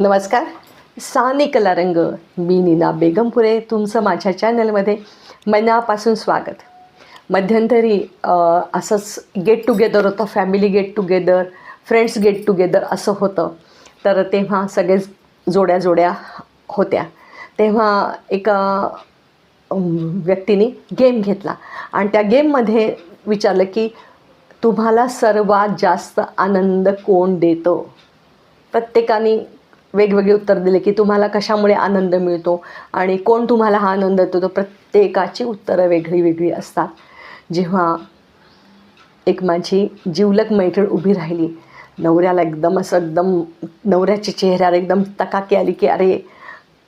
नमस्कार. साने कला रंग मी नीना बेगमपुरे तुमचं माझ्या चॅनलमध्ये मनापासून स्वागत. मध्यंतरी असंच गेट टुगेदर होतं family get together friends get together असं होतं. तर तेव्हा सगळे जोड्या जोड्या होत्या. तेव्हा एका व्यक्तीने गेम घेतला. आणि त्या गेममध्ये विचारलं की तुम्हाला सर्वात जास्त आनंद कोण देतो? प्रत्येकाने वेगवेगळे उत्तर दिले की तुम्हाला कशामुळे आनंद मिळतो आणि कोण तुम्हाला हा आनंद देतो तर प्रत्येकाची उत्तरं वेगळी वेगळी असतात. जेव्हा एक माझी जिवलक मैत्रीण उभी राहिली नवऱ्याला एकदम असं एकदम नवऱ्याच्या चेहऱ्यावर एकदम तकाकी आली की अरे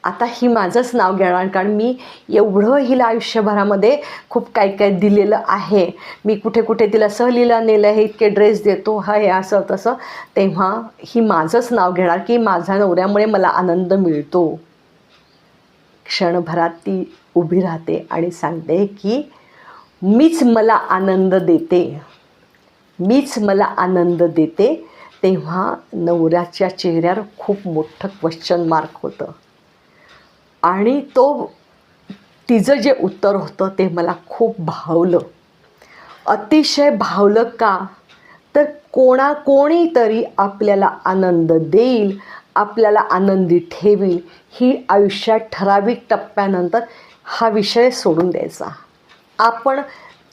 आता ही माझंच नाव घेणार कारण मी एवढं हिला आयुष्यभरामध्ये खूप काय काय दिलेलं आहे. मी कुठे कुठे तिला सहलीला नेलं आहे इतके ड्रेस देतो हा हे असं तसं. तेव्हा ही माझंच नाव घेणार की माझ्या नवऱ्यामुळे मला आनंद मिळतो. क्षणभरात ती उभी राहते आणि सांगते की मीच मला आनंद देते. मीच मला आनंद देते. तेव्हा नवऱ्याच्या चेहऱ्यावर खूप मोठं क्वेश्चन मार्क होतं. आणि तो तिचं जे उत्तर होतं ते मला खूप भावलं. अतिशय भावलं का? तर कोणा कोणीतरी आपल्याला आनंद देईल आपल्याला आनंदी ठेवी ही आयुष्यात ठराविक टप्प्यानंतर हा विषय सोडून द्यायचा. आपण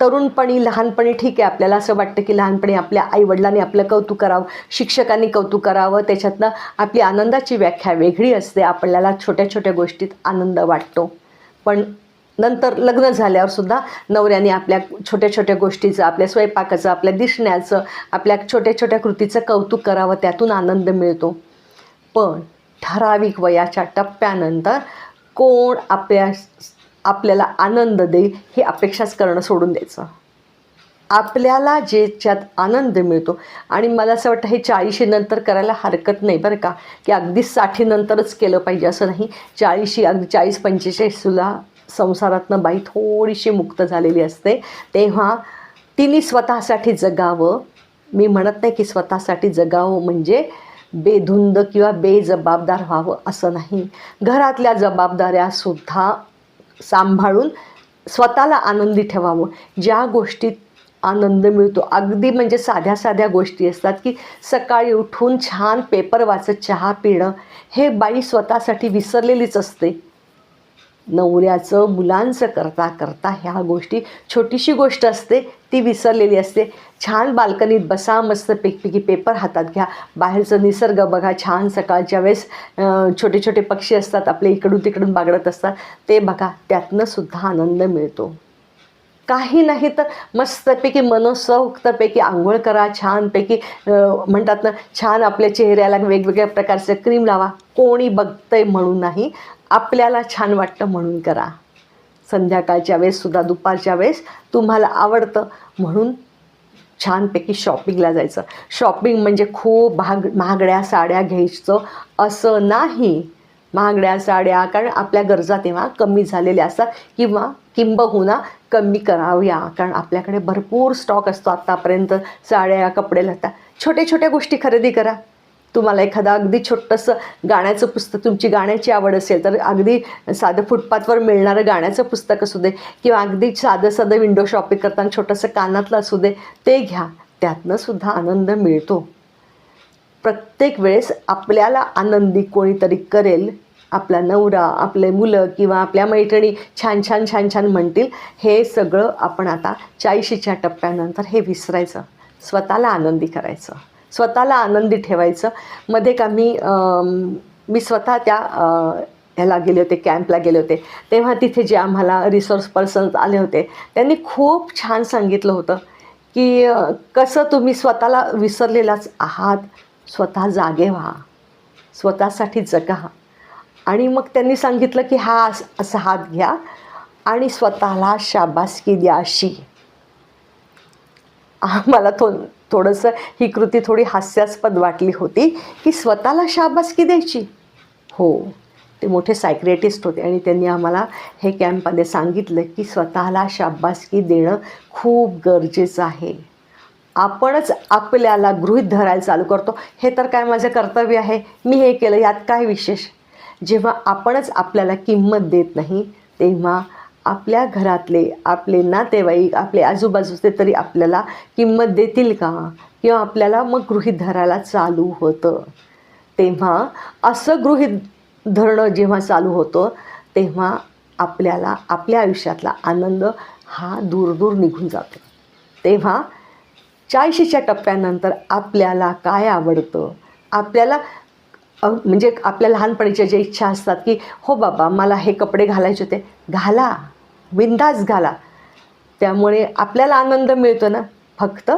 तरुणपणी लहानपणी ठीक आहे. आपल्याला असं वाटतं की लहानपणी आपल्या आईवडिलांनी आपलं कौतुक करावं शिक्षकांनी कौतुक करावं. त्याच्यातनं आपली आनंदाची व्याख्या वेगळी असते. आपल्याला छोट्या छोट्या गोष्टीत आनंद वाटतो. पण नंतर लग्न झाल्यावरसुद्धा नवऱ्याने आपल्या छोट्या छोट्या गोष्टीचं आपल्या स्वयंपाकाचं आपल्या दिसण्याचं आपल्या छोट्या छोट्या कृतीचं कौतुक करावं त्यातून आनंद मिळतो. पण ठराविक वयाच्या टप्प्यानंतर कोण आपल्या आपल्याला आनंद देईल ही अपेक्षाच करणं सोडून द्यायचं. आपल्याला ज्याच्यात आनंद मिळतो आणि मला असं वाटतं हे चाळीशी नंतर करायला हरकत नाही बरं का की अगदी साठीनंतरच केलं पाहिजे असं नाही. चाळीशी अगदी चाळीस पंचेचाळीसला संसारातनं बाई थोडीशी मुक्त झालेली असते. तेव्हा तिने स्वतःसाठी जगावं. मी म्हणत नाही की स्वतःसाठी जगावं म्हणजे बेधुंद किंवा बेजबाबदार व्हावं असं नाही. घरातल्या जबाबदाऱ्यासुद्धा सांभाळून स्वतःला आनंदी ठेवावं. ज्या गोष्टीत आनंद मिळतो अगदी म्हणजे साध्या साध्या गोष्टी असतात की सकाळी उठून छान पेपर वाचत चहा पिणं हे बाई स्वतःसाठी विसरलेलीच असते. नवऱ्याचं मुलांचं करता करता ह्या गोष्टी छोटीशी गोष्ट असते ती विसरलेली असते. छान बाल्कनीत बसा मस्त पेकपिकी पेपर हातात घ्या. बाहेरचं निसर्ग बघा छान सकाळच्या वेळेस छोटे छोटे पक्षी असतात आपले इकडून तिकडून बागडत असतात. ते बघा त्यातनं सुद्धा आनंद मिळतो. काही नाही तर मस्तपैकी मनसोक्तपैकी आंघोळ करा छानपैकी म्हणतात ना छान आपल्या चेहऱ्याला वेगवेगळ्या प्रकारचं क्रीम लावा. कोणी बघतंय म्हणून नाही. आपल्याला छान वाटतं म्हणून करा. संध्याकाळच्या वेळेससुद्धा दुपारच्या वेळेस तुम्हाला आवडतं म्हणून छानपैकी शॉपिंगला जायचं. शॉपिंग म्हणजे खूप भाग महागड्या साड्या घ्यायचं असं नाही. महागड्या साड्या कारण आपल्या गरजा तेव्हा कमी झालेल्या असतात किंवा किंबहुना कमी कराव्या कारण आपल्याकडे भरपूर स्टॉक असतो आत्तापर्यंत साड्या कपडे लता छोट्या छोट्या गोष्टी खरेदी करा. तुम्हाला एखादा अगदी छोटंसं गाण्याचं पुस्तक तुमची गाण्याची आवड असेल तर अगदी साधं फुटपाथवर मिळणारं गाण्याचं पुस्तक असू दे किंवा अगदी साधं साधं विंडो शॉपिंग करताना छोटंसं कानातलं असू दे ते घ्या. त्यातनं सुद्धा आनंद मिळतो. प्रत्येक वेळेस आपल्याला आनंदी कोणीतरी करेल आपला नवरा आपले मुलं किंवा आपल्या मैत्रिणी छान छान छान छान म्हणतील हे सगळं आपण आता चाळीशीच्या टप्प्यानंतर हे विसरायचं. स्वतःला आनंदी करायचं. स्वतःला आनंदी ठेवायचं. मध्ये का मी मी स्वतः त्या ह्याला गेले होते कॅम्पला गेले होते. तेव्हा तिथे जे आम्हाला रिसोर्स पर्सन्स आले होते त्यांनी खूप छान सांगितलं होतं की कसं तुम्ही स्वतःला विसरलेलाच आहात. स्वतः जागे व्हा. स्वतःसाठी जगा. आणि मग त्यांनी सांगितलं की हा असा हात घ्या आणि स्वतःला शाबासकी द्या अशी. मला थो थोडंसं ही कृती थोडी हास्यास्पद वाटली होती की स्वतःला शाबासकी द्यायची. हो ते मोठे सायक्रेटिस्ट होते आणि त्यांनी आम्हाला हे कॅम्पमध्ये सांगितलं की स्वतःला शाबासकी देणं खूप गरजेचं आहे. आपणच आपल्याला गृहित धरायला चालू करतो. हे तर काय माझं कर्तव्य आहे? मी हे केलं यात काय विशेष? जेव्हा आपणच आपल्याला किंमत देत नाही तेव्हा आपल्या घरातले आपले नातेवाईक आपले आजूबाजूचे तरी आपल्याला किंमत देतील का? किंवा आपल्याला मग गृहित धरायला चालू होतं. तेव्हा असं गृहित धरणं जेव्हा चालू होतं तेव्हा आपल्याला आपल्या आयुष्यातला आनंद हा दूर दूर निघून जातो. तेव्हा चाळीशीच्या टप्प्यानंतर आपल्याला काय आवडतं? आपल्याला म्हणजे आपल्या लहानपणीच्या ज्या इच्छा असतात की हो बाबा मला हे कपडे घालायचे होते घाला. बिंदास घाला. त्यामुळे आपल्याला आनंद मिळतो ना. फक्त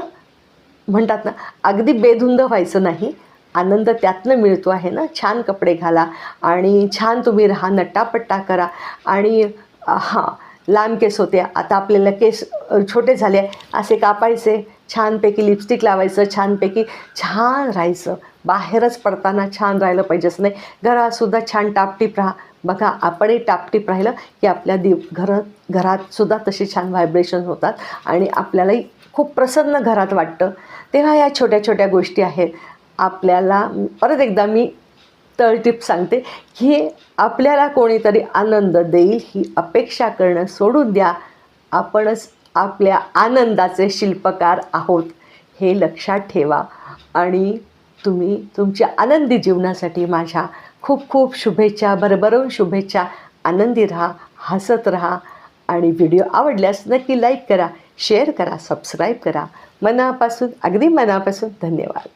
म्हणतात ना अगदी बेधुंद व्हायचं नाही. आनंद त्यातनं मिळतो आहे ना. छान कपडे घाला आणि छान तुम्ही राहा नट्टापट्टा करा. आणि हां लांब केस होते. आता आपल्याला केस छोटे झाले असे कापायचे. छानपैकी लिपस्टिक लावायचं. छानपैकी छान राहायचं. बाहेरच पडताना छान राहिलं पाहिजे असं नाही घरातसुद्धा छान टापटीप राहा. बघा आपणही टापटीप राहिलं की आपल्या दिव घर घरातसुद्धा तसे छान व्हायब्रेशन होतात आणि आपल्यालाही खूप प्रसन्न घरात वाटतं. तेव्हा या छोट्या छोट्या गोष्टी आहेत. आपल्याला परत एकदा मी तळटीप सांगते की आपल्याला कोणीतरी आनंद देईल ही अपेक्षा करणं सोडून द्या. आपणच आपल्या आनंदाचे शिल्पकार आहोत हे लक्षात ठेवा. आणि तुम्ही तुमच्या आनंदी जीवनासाठी माझ्या खूप खूप शुभेच्छा भरभरून शुभेच्छा. आनंदी राहा हसत राहा आणि व्हिडिओ आवडल्यास नक्की लाईक करा शेअर करा सबस्क्राईब करा. मनापासून अगदी मनापासून धन्यवाद.